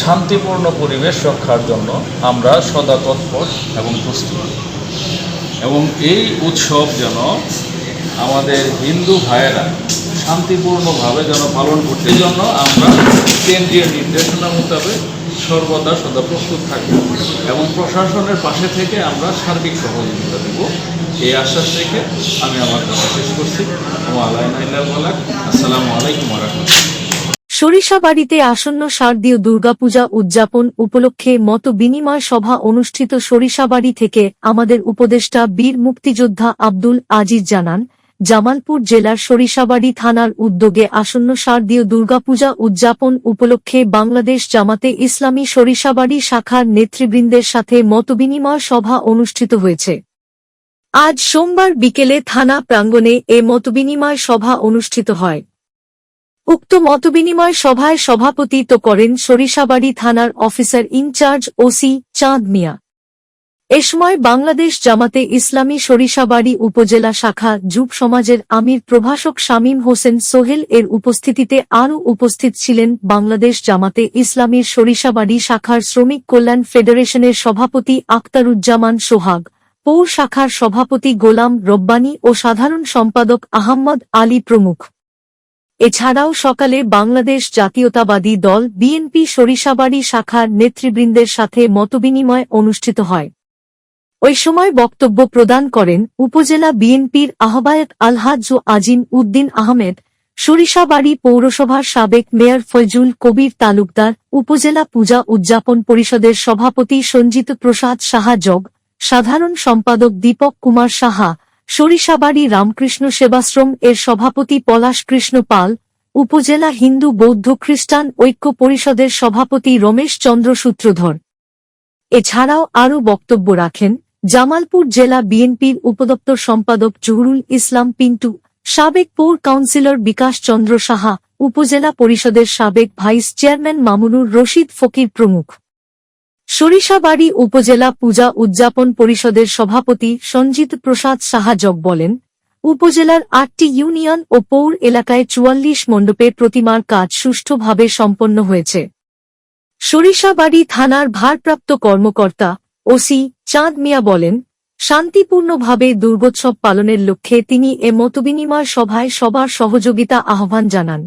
শান্তিপূর্ণ পরিবেশ রক্ষার জন্য আমরা সদা তৎপর এবং প্রস্তুত। এবং এই উৎসব যেন আমাদের হিন্দু ভাইয়েরা শান্তিপূর্ণভাবে যেন পালন করতে জন্য আমরা কেন্দ্রীয় নির্দেশনা মোতাবেক সর্বদা সদা প্রস্তুত থাকব এবং প্রশাসনের পাশে থেকে আমরা সার্বিক সহযোগিতা দেব। এই আশ্বাস রেখে আমি আমার কথা শেষ করছি। ও আলাইনা আসসালামু আলাইকুম রহমতুল্লাহ। সরিষাবাড়িতে আসন্ন শারদীয় দুর্গাপূজা উদযাপন উপলক্ষে মত বিনিময় সভা অনুষ্ঠিত সরিষাবাড়ি থেকে আমাদের উপদেষ্টা বীর মুক্তিযোদ্ধা আব্দুল আজিজ জানান, জামালপুর জেলার সরিষাবাড়ি থানার উদ্যোগে আসন্ন শারদীয় দুর্গাপূজা উদযাপন উপলক্ষে বাংলাদেশ জামাতে ইসলামী সরিষাবাড়ি শাখার নেতৃবৃন্দের সাথে মতবিনিময় সভা অনুষ্ঠিত হয়েছে। আজ সোমবার বিকেলে থানা প্রাঙ্গণে এ মতবিনিময় সভা অনুষ্ঠিত হয়। উক্ত মতবিনিময় সভায় সভাপতিত্ব করেন সরিষাবাড়ি থানার অফিসার ইনচার্জ ওসি চাঁদ মিয়া। এ সময় বাংলাদেশ জামাতে ইসলামী সরিষাবাড়ি উপজেলা শাখা যুব সমাজের আমির প্রভাষক শামীম হোসেন সোহেল এর উপস্থিতিতে আরও উপস্থিত ছিলেন বাংলাদেশ জামাতে ইসলামীর সরিষাবাড়ি শাখার শ্রমিক কল্যাণ ফেডারেশনের সভাপতি আক্তারুজ্জামান সোহাগ, পৌর শাখার সভাপতি গোলাম রব্বানী ও সাধারণ সম্পাদক আহম্মদ আলী প্রমুখ। এছাড়াও সকালে বাংলাদেশ জাতীয়তাবাদী দল বিএনপি সরিষাবাড়ি শাখার নেতৃবৃন্দের সাথে মতবিনিময় অনুষ্ঠিত হয়। ওই সময় বক্তব্য প্রদান করেন উপজেলা বিএনপির আহ্বায়ক আলহাজ আজিম উদ্দিন আহমেদ, সরিষাবাড়ি পৌরসভার সাবেক মেয়র ফয়জুল কবির তালুকদার, উপজেলা পূজা উদযাপন পরিষদের সভাপতি সঞ্জিত প্রসাদ সাহা জগ সাধারণ সম্পাদক দীপক কুমার সাহা সরিষাবাড়ি রামকৃষ্ণ সেবাশ্রম এর সভাপতি পলাশ কৃষ্ণ পাল, উপজেলা হিন্দু বৌদ্ধ খ্রিস্টান ঐক্য পরিষদের সভাপতি রমেশ চন্দ্র সূত্রধর। এছাড়াও আরও বক্তব্য রাখেন, জামালপুর জেলা বিএনপির উপদপ্তর সম্পাদক জহুরুল ইসলাম পিন্টু, সাবেক পৌর কাউন্সিলর বিকাশ চন্দ্র সাহা, উপজেলা পরিষদের সাবেক ভাইস চেয়ারম্যান মামুনুর রশিদ ফকির প্রমুখ। সরিষাবাড়ি উপজেলা পূজা উদযাপন পরিষদের সভাপতি সঞ্জিত প্রসাদ সাহাজক বলেন, উপজেলার আটটি ইউনিয়ন ও পৌর এলাকায় চুয়াল্লিশ মণ্ডপে প্রতিমার কাজ সুষ্ঠুভাবে সম্পন্ন হয়েছে। সরিষাবাড়ি থানার ভারপ্রাপ্ত কর্মকর্তা ওসি চাঁদ মিয়া বলেন, শান্তিপূর্ণভাবে দুর্গোৎসব পালনের লক্ষ্যে তিনি এ মতবিনিময় সভায় সবার সহযোগিতা আহ্বান জানান।